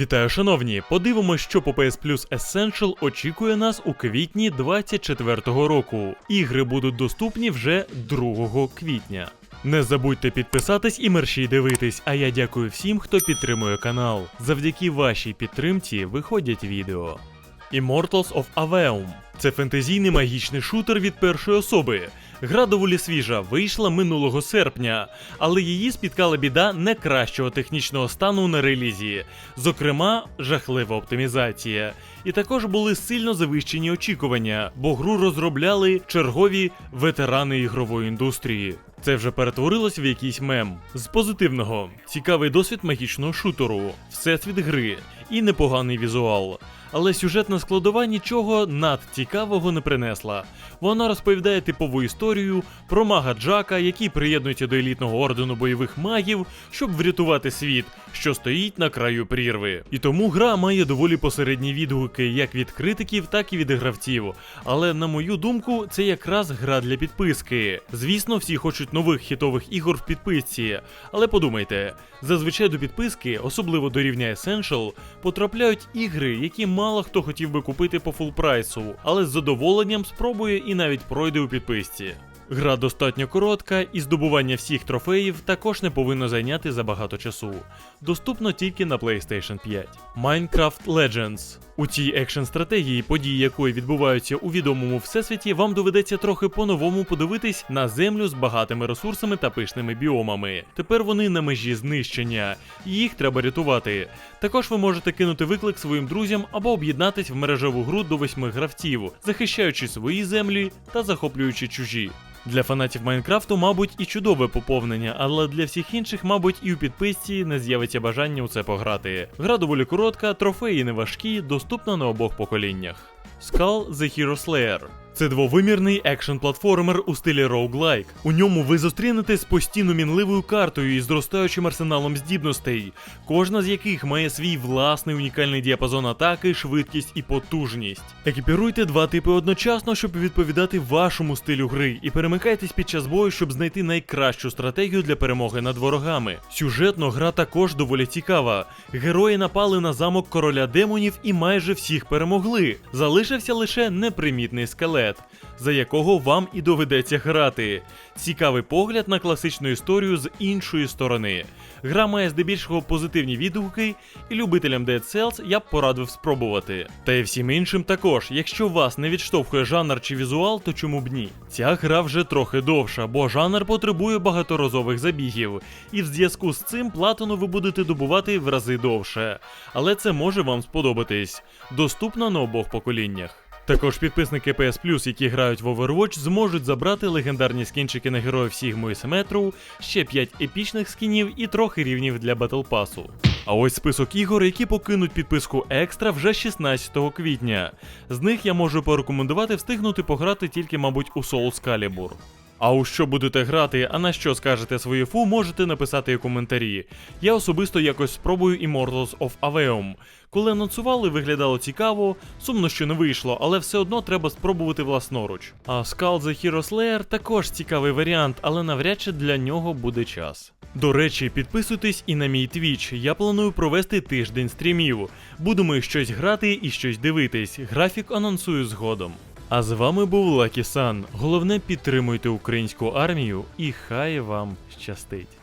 Вітаю, шановні! Подивимось, що по PS Plus Essential очікує нас у квітні 24-го року. Ігри будуть доступні вже 2 квітня. Не забудьте підписатись і мерщій дивитись, а я дякую всім, хто підтримує канал. Завдяки вашій підтримці виходять відео. Immortals of Aveum це фентезійний магічний шутер від першої особи. Гра доволі свіжа, вийшла минулого серпня, але її спіткала біда не кращого технічного стану на релізі, зокрема, жахлива оптимізація. І також були сильно завищені очікування, бо гру розробляли чергові ветерани ігрової індустрії. Це вже перетворилось в якийсь мем. З позитивного цікавий досвід магічного шутеру, всесвіт гри і непоганий візуал. Але сюжетна складова нічого надцікавого не принесла. Вона розповідає типову історію про мага Джака, який приєднується до елітного ордену бойових магів, щоб врятувати світ, що стоїть на краю прірви. І тому гра має доволі посередні відгуки як від критиків, так і від гравців. Але на мою думку, це якраз гра для підписки. Звісно, всі хочуть нових хітових ігор в підписці. Але подумайте, зазвичай до підписки, особливо до рівня Essential, потрапляють ігри, які мало хто хотів би купити по фулпрайсу, але з задоволенням спробує і навіть пройде у підписці. Гра достатньо коротка, і здобування всіх трофеїв також не повинно зайняти забагато часу. Доступно тільки на PlayStation 5. Minecraft Legends. У цій екшн стратегії, події якої відбуваються у відомому всесвіті, вам доведеться трохи по-новому подивитись на землю з багатими ресурсами та пишними біомами. Тепер вони на межі знищення, їх треба рятувати. Також ви можете кинути виклик своїм друзям або об'єднатись в мережеву гру до восьми гравців, захищаючи свої землі та захоплюючи чужі. Для фанатів Майнкрафту, мабуть, і чудове поповнення, але для всіх інших, мабуть, і у підписці не з'явиться бажання у це пограти. Гра доволі коротка, трофеї не важкі, доступна на обох поколіннях. Skull The Hero Slayer це двовимірний екшн платформер у стилі роуглайк. У ньому ви зустрінетесь з постійно мінливою картою із зростаючим арсеналом здібностей, кожна з яких має свій власний унікальний діапазон атаки, швидкість і потужність. Екіпіруйте два типи одночасно, щоб відповідати вашому стилю гри, і перемикайтесь під час бою, щоб знайти найкращу стратегію для перемоги над ворогами. Сюжетно гра також доволі цікава. Герої напали на замок короля демонів і майже всіх перемогли. Залишився лише непримітний скелет за якого вам і доведеться грати. Цікавий погляд на класичну історію з іншої сторони. Гра має здебільшого позитивні відгуки, і любителям Dead Cells я б порадив спробувати. Та й всім іншим також, якщо вас не відштовхує жанр чи візуал, то чому б ні? Ця гра вже трохи довша, бо жанр потребує багаторазових забігів, і в зв'язку з цим платину ви будете добувати в рази довше. Але це може вам сподобатись. Доступно на обох поколіннях. Також підписники PS Plus, які грають в Overwatch, зможуть забрати легендарні скінчики на героїв Сігму і Симетру, ще 5 епічних скінів і трохи рівнів для Pass. А ось список ігор, які покинуть підписку екстра вже 16 квітня. З них я можу порекомендувати встигнути пограти тільки, мабуть, у Souls Calibur. А у що будете грати, а на що скажете свої фу, можете написати у коментарі. Я особисто якось спробую Immortals of Aveum. Коли анонсували, виглядало цікаво, сумно, що не вийшло, але все одно треба спробувати власноруч. А Skull the Hero Slayer також цікавий варіант, але навряд чи для нього буде час. До речі, підписуйтесь і на мій твіч. Я планую провести тиждень стрімів. Будемо щось грати і щось дивитись. Графік анонсую згодом. А з вами був Лакі Сан. Головне підтримуйте українську армію і хай вам щастить.